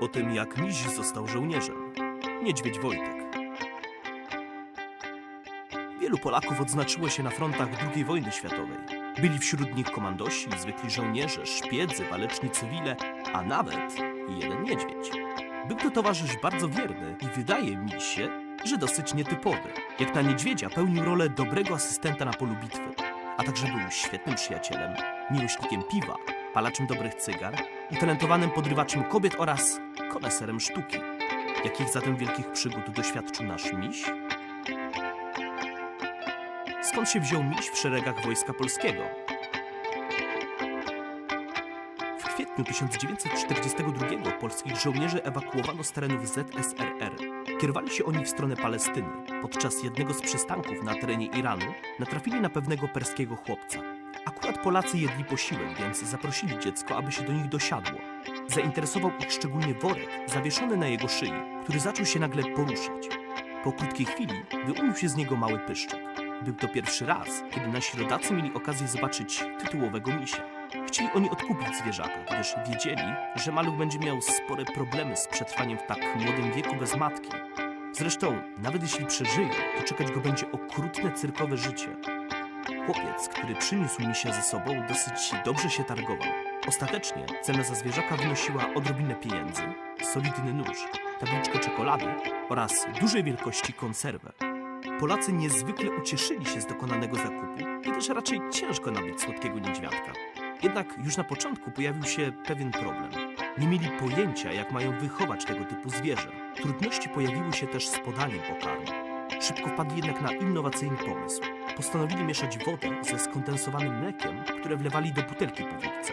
O tym, jak miś został żołnierzem. Niedźwiedź Wojtek. Wielu Polaków odznaczyło się na frontach II wojny światowej. Byli wśród nich komandosi, zwykli żołnierze, szpiedzy, waleczni cywile, a nawet jeden niedźwiedź. Był to towarzysz bardzo wierny i wydaje mi się, że dosyć nietypowy. Jak na niedźwiedzia pełnił rolę dobrego asystenta na polu bitwy, a także był świetnym przyjacielem, miłośnikiem piwa, palaczem dobrych cygar, utalentowanym podrywaczem kobiet oraz koneserem sztuki. Jakich zatem wielkich przygód doświadczył nasz miś? Skąd się wziął miś w szeregach Wojska Polskiego? W kwietniu 1942 polskich żołnierzy ewakuowano z terenów ZSRR. Kierowali się oni w stronę Palestyny. Podczas jednego z przystanków na terenie Iranu natrafili na pewnego perskiego chłopca. Akurat Polacy jedli posiłek, więc zaprosili dziecko, aby się do nich dosiadło. Zainteresował ich szczególnie worek zawieszony na jego szyi, który zaczął się nagle poruszać. Po krótkiej chwili wyłonił się z niego mały pyszczek. Był to pierwszy raz, kiedy nasi rodacy mieli okazję zobaczyć tytułowego misia. Chcieli oni odkupić zwierzaka, gdyż wiedzieli, że maluch będzie miał spore problemy z przetrwaniem w tak młodym wieku bez matki. Zresztą, nawet jeśli przeżyje, to czekać go będzie okrutne cyrkowe życie. Chłopiec, który przyniósł misia ze sobą, dosyć dobrze się targował. Ostatecznie cena za zwierzaka wynosiła odrobinę pieniędzy, solidny nóż, tabliczkę czekolady oraz dużej wielkości konserwę. Polacy niezwykle ucieszyli się z dokonanego zakupu, gdyż raczej ciężko nabyć słodkiego niedźwiadka. Jednak już na początku pojawił się pewien problem. Nie mieli pojęcia, jak mają wychować tego typu zwierzę. Trudności pojawiły się też z podaniem pokarmu. Szybko wpadli jednak na innowacyjny pomysł. Postanowili mieszać wodę ze skondensowanym mlekiem, które wlewali do butelki po wódce.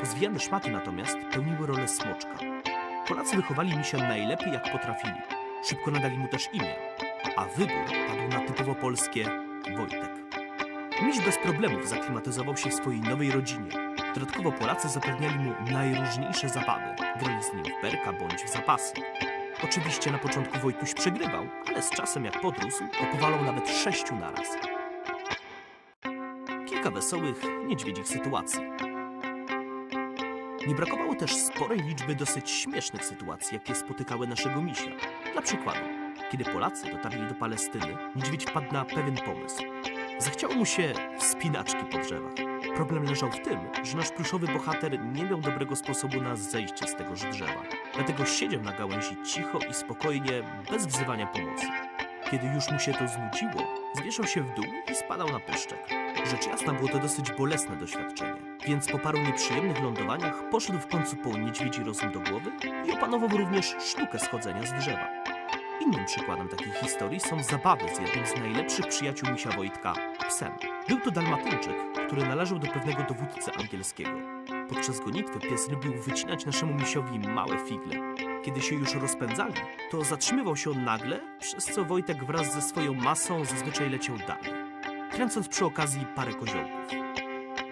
Pozwijane szmaty natomiast pełniły rolę smoczka. Polacy wychowali misia najlepiej jak potrafili. Szybko nadali mu też imię, a wybór padł na typowo polskie Wojtek. Miś bez problemów zaklimatyzował się w swojej nowej rodzinie. Dodatkowo Polacy zapewniali mu najróżniejsze zabawy. Grali z nim w berka bądź w zapasy. Oczywiście na początku Wojtuś przegrywał, ale z czasem jak podrósł, opowalał nawet sześciu naraz. Kilka wesołych, niedźwiedzich sytuacji. Nie brakowało też sporej liczby dosyć śmiesznych sytuacji, jakie spotykały naszego misia. Dla przykładu, kiedy Polacy dotarli do Palestyny, niedźwiedź wpadł na pewien pomysł. Zachciało mu się wspinaczki po drzewach. Problem leżał w tym, że nasz pluszowy bohater nie miał dobrego sposobu na zejście z tegoż drzewa. Dlatego siedział na gałęzi cicho i spokojnie, bez wzywania pomocy. Kiedy już mu się to znudziło, zwieszał się w dół i spadał na pyszczek. Rzecz jasna było to dosyć bolesne doświadczenie, więc po paru nieprzyjemnych lądowaniach poszedł w końcu po niedźwiedzi rozum do głowy i opanował również sztukę schodzenia z drzewa. Innym przykładem takiej historii są zabawy z jednym z najlepszych przyjaciół misia Wojtka, psem. Był to dalmatyńczyk, który należał do pewnego dowódcy angielskiego. Podczas gonitwy pies lubił wycinać naszemu misiowi małe figle. Kiedy się już rozpędzali, to zatrzymywał się on nagle, przez co Wojtek wraz ze swoją masą zazwyczaj leciał dalej, kręcąc przy okazji parę koziołków.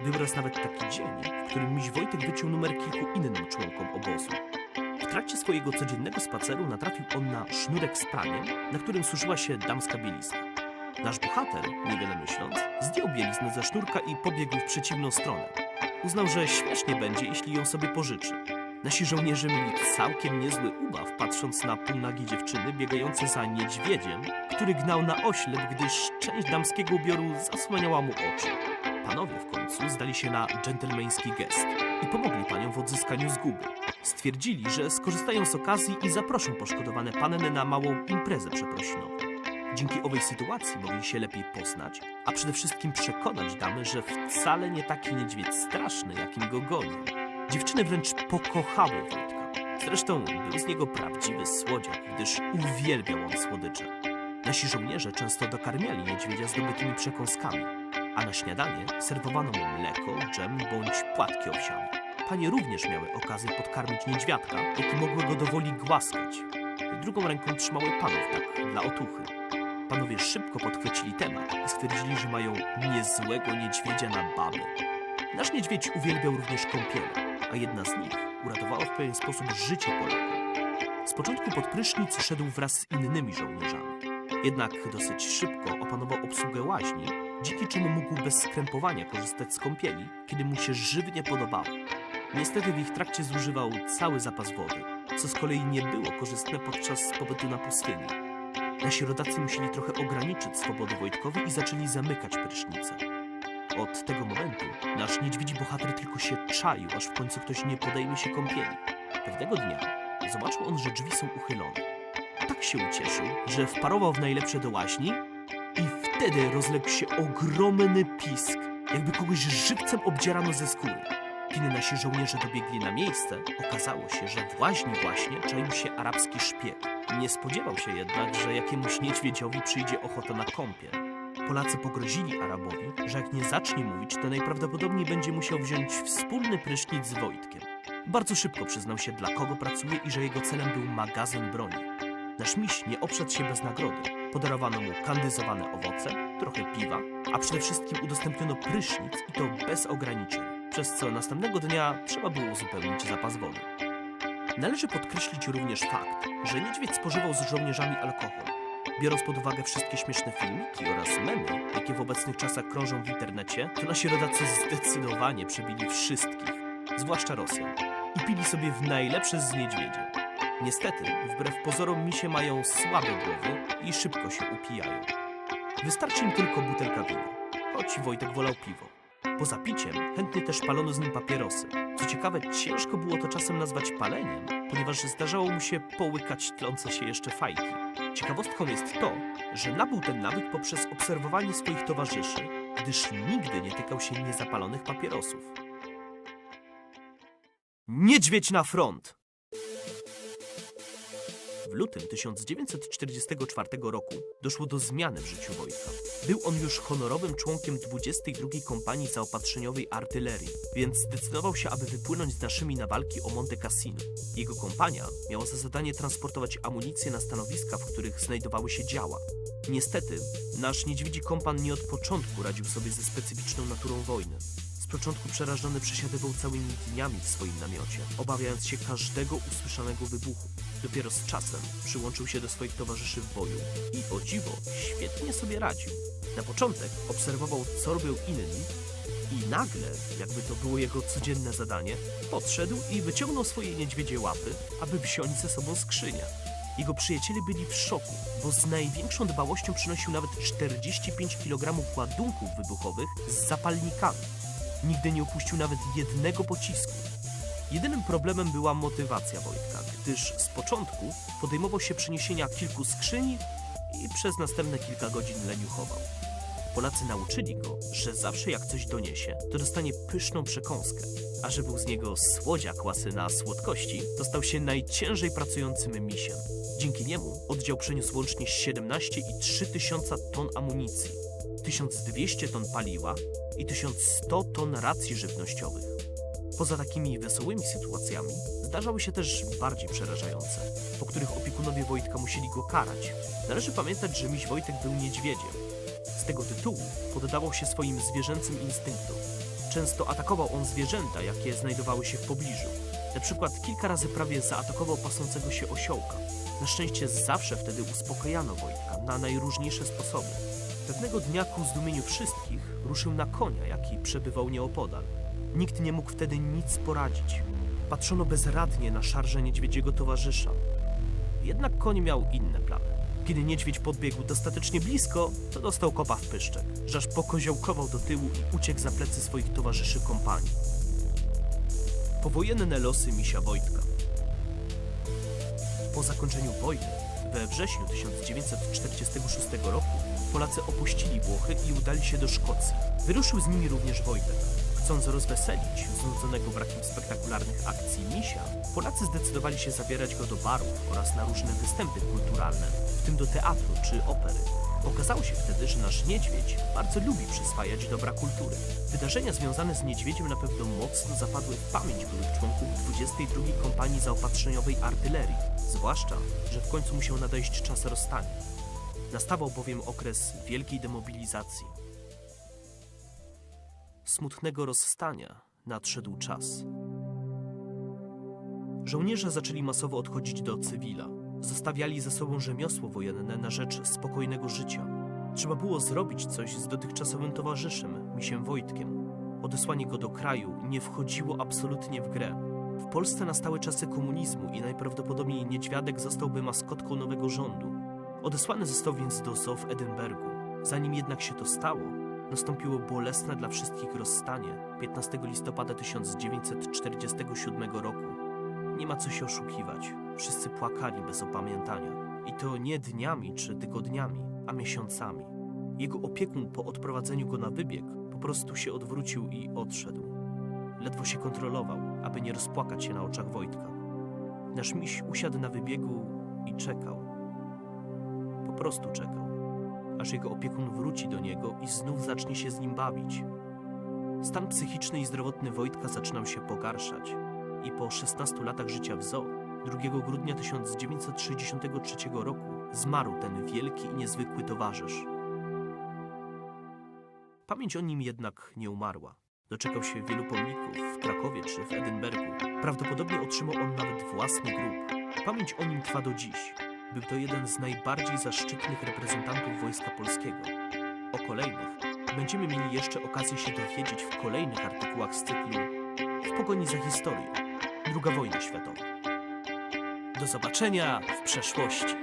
Był raz nawet taki dzień, w którym miś Wojtek wyciął numer kilku innym członkom obozu. W trakcie swojego codziennego spaceru natrafił on na sznurek z praniem, na którym suszyła się damska bielizna. Nasz bohater, niewiele myśląc, zdjął bieliznę ze sznurka i pobiegł w przeciwną stronę. Uznał, że śmiesznie będzie, jeśli ją sobie pożyczy. Nasi żołnierze mieli całkiem niezły ubaw, patrząc na półnagie dziewczyny biegające za niedźwiedziem, który gnał na oślep, gdyż część damskiego ubioru zasłaniała mu oczy. Panowie w końcu zdali się na dżentelmeński gest i pomogli paniom w odzyskaniu zguby. Stwierdzili, że skorzystają z okazji i zaproszą poszkodowane panny na małą imprezę przeprosinową. Dzięki owej sytuacji mogli się lepiej poznać, a przede wszystkim przekonać damy, że wcale nie taki niedźwiedź straszny, jakim go gonią. Dziewczyny wręcz pokochały Wojtka. Zresztą był z niego prawdziwy słodziak, gdyż uwielbiał on słodycze. Nasi żołnierze często dokarmiali niedźwiedzia zdobytymi przekąskami, a na śniadanie serwowano mu mleko, dżem bądź płatki owsiane. Panie również miały okazję podkarmić niedźwiadka, jakie mogły go do woli głaskać. Drugą ręką trzymały panów tak, dla otuchy. Panowie szybko podchwycili temat i stwierdzili, że mają niezłego niedźwiedzia na baby. Nasz niedźwiedź uwielbiał również kąpiele, a jedna z nich uratowała w pewien sposób życie Polaka. Z początku pod prysznic szedł wraz z innymi żołnierzami. Jednak dosyć szybko opanował obsługę łaźni, dzięki czemu mógł bez skrępowania korzystać z kąpieli, kiedy mu się żywnie podobało. Niestety w ich trakcie zużywał cały zapas wody. co z kolei nie było korzystne podczas pobytu na pustyni. Nasi rodacy musieli trochę ograniczyć swobodę Wojtkowi i zaczęli zamykać prysznice. Od tego momentu nasz niedźwiedzi bohater tylko się czaił, aż w końcu ktoś nie podejmie się kąpieli. Pewnego dnia zobaczył on, że drzwi są uchylone. Tak się ucieszył, że wparował w najlepsze do łaźni i wtedy rozległ się ogromny pisk, jakby kogoś żywcem obdzierano ze skóry. Kiedy nasi żołnierze dobiegli na miejsce, okazało się, że w łaźni właśnie czaił się arabski szpieg. Nie spodziewał się jednak, że jakiemuś niedźwiedziowi przyjdzie ochota na kąpiel. Polacy pogrozili Arabowi, że jak nie zacznie mówić, to najprawdopodobniej będzie musiał wziąć wspólny prysznic z Wojtkiem. Bardzo szybko przyznał się, dla kogo pracuje i że jego celem był magazyn broni. Nasz miś nie obszedł się bez nagrody. Podarowano mu kandyzowane owoce, trochę piwa, a przede wszystkim udostępniono prysznic i to bez ograniczeń, przez co następnego dnia trzeba było uzupełnić zapas wody. Należy podkreślić również fakt, że niedźwiedź spożywał z żołnierzami alkohol. Biorąc pod uwagę wszystkie śmieszne filmiki oraz memy, jakie w obecnych czasach krążą w internecie, to nasi rodacy zdecydowanie przebili wszystkich, zwłaszcza Rosjan, i pili sobie w najlepsze z niedźwiedziem. Niestety, wbrew pozorom misie mają słabe głowy i szybko się upijają. Wystarczy im tylko butelka wina, choć Wojtek wolał piwo. Poza piciem chętnie też palono z nim papierosy. Co ciekawe, ciężko było to czasem nazwać paleniem, ponieważ zdarzało mu się połykać tlące się jeszcze fajki. Ciekawostką jest to, że nabył ten nawyk poprzez obserwowanie swoich towarzyszy, gdyż nigdy nie tykał się niezapalonych papierosów. Niedźwiedź na front! W lutym 1944 roku doszło do zmiany w życiu Wojtka. Był on już honorowym członkiem 22 Kompanii Zaopatrzeniowej Artylerii, więc zdecydował się, aby wypłynąć z naszymi na walki o Monte Cassino. Jego kompania miała za zadanie transportować amunicję na stanowiska, w których znajdowały się działa. Niestety, nasz niedźwiedzi kompan nie od początku radził sobie ze specyficzną naturą wojny. Początku przerażony przesiadywał całymi dniami w swoim namiocie, obawiając się każdego usłyszanego wybuchu. Dopiero z czasem przyłączył się do swoich towarzyszy w boju i o dziwo świetnie sobie radził. Na początek obserwował, co robią inni i nagle, jakby to było jego codzienne zadanie, podszedł i wyciągnął swoje niedźwiedzie łapy, aby wziąć ze sobą skrzynię. Jego przyjaciele byli w szoku, bo z największą dbałością przynosił nawet 45 kg ładunków wybuchowych z zapalnikami. Nigdy nie opuścił nawet jednego pocisku. Jedynym problemem była motywacja Wojtka, gdyż z początku podejmował się przeniesienia kilku skrzyni i przez następne kilka godzin leniuchował. Polacy nauczyli go, że zawsze jak coś doniesie, to dostanie pyszną przekąskę, a że był z niego słodziak łasy na słodkości, to stał się najciężej pracującym misiem. Dzięki niemu oddział przeniósł łącznie 17,3 tysiąca ton amunicji, 1200 ton paliwa i 1100 ton racji żywnościowych. Poza takimi wesołymi sytuacjami zdarzały się też bardziej przerażające, po których opiekunowie Wojtka musieli go karać. Należy pamiętać, że miś Wojtek był niedźwiedziem. Z tego tytułu poddawał się swoim zwierzęcym instynktom. Często atakował on zwierzęta, jakie znajdowały się w pobliżu. Na przykład kilka razy prawie zaatakował pasącego się osiołka. Na szczęście zawsze wtedy uspokajano Wojtka na najróżniejsze sposoby. Pewnego dnia ku zdumieniu wszystkich ruszył na konia, jaki przebywał nieopodal. Nikt nie mógł wtedy nic poradzić. Patrzono bezradnie na szarże niedźwiedziego towarzysza. Jednak koń miał inne plany. Kiedy niedźwiedź podbiegł dostatecznie blisko, to dostał kopa w pyszczek, że aż pokoziołkował do tyłu i uciekł za plecy swoich towarzyszy kompanii. Powojenne losy misia Wojtka Po zakończeniu wojny, we wrześniu 1946 roku, Polacy opuścili Włochy i udali się do Szkocji. Wyruszył z nimi również Wojtek. Chcąc rozweselić znudzonego brakiem spektakularnych akcji misia, Polacy zdecydowali się zabierać go do barów oraz na różne występy kulturalne, w tym do teatru czy opery. Okazało się wtedy, że nasz niedźwiedź bardzo lubi przyswajać dobra kultury. Wydarzenia związane z niedźwiedziem na pewno mocno zapadły w pamięć byłych członków 22 Kompanii Zaopatrzeniowej Artylerii, zwłaszcza, że w końcu musiał nadejść czas rozstania. Nastawał bowiem okres wielkiej demobilizacji. Smutnego rozstania nadszedł czas. Żołnierze zaczęli masowo odchodzić do cywila. Zostawiali za sobą rzemiosło wojenne na rzecz spokojnego życia. Trzeba było zrobić coś z dotychczasowym towarzyszem, misiem Wojtkiem. Odesłanie go do kraju nie wchodziło absolutnie w grę. W Polsce nastały czasy komunizmu i najprawdopodobniej niedźwiadek zostałby maskotką nowego rządu. Odesłany został więc do zoo w. Zanim jednak się to stało, nastąpiło bolesne dla wszystkich rozstanie 15 listopada 1947 roku. Nie ma co się oszukiwać. Wszyscy płakali bez opamiętania. I to nie dniami czy tygodniami, a miesiącami. Jego opiekun po odprowadzeniu go na wybieg po prostu się odwrócił i odszedł. Ledwo się kontrolował, aby nie rozpłakać się na oczach Wojtka. Nasz miś usiadł na wybiegu i czekał. Prostu czekał, aż jego opiekun wróci do niego i znów zacznie się z nim bawić. Stan psychiczny i zdrowotny Wojtka zaczynał się pogarszać i po 16 latach życia w zoo 2 grudnia 1963 roku zmarł ten wielki i niezwykły towarzysz. Pamięć o nim jednak nie umarła. Doczekał się wielu pomników w Krakowie czy w Edynbergu. Prawdopodobnie otrzymał on nawet własny grób. Pamięć o nim trwa do dziś. Był to jeden z najbardziej zaszczytnych reprezentantów Wojska Polskiego. O kolejnych będziemy mieli jeszcze okazję się dowiedzieć w kolejnych artykułach z cyklu W pogoni za historią. Druga wojna światowa. Do zobaczenia w przeszłości.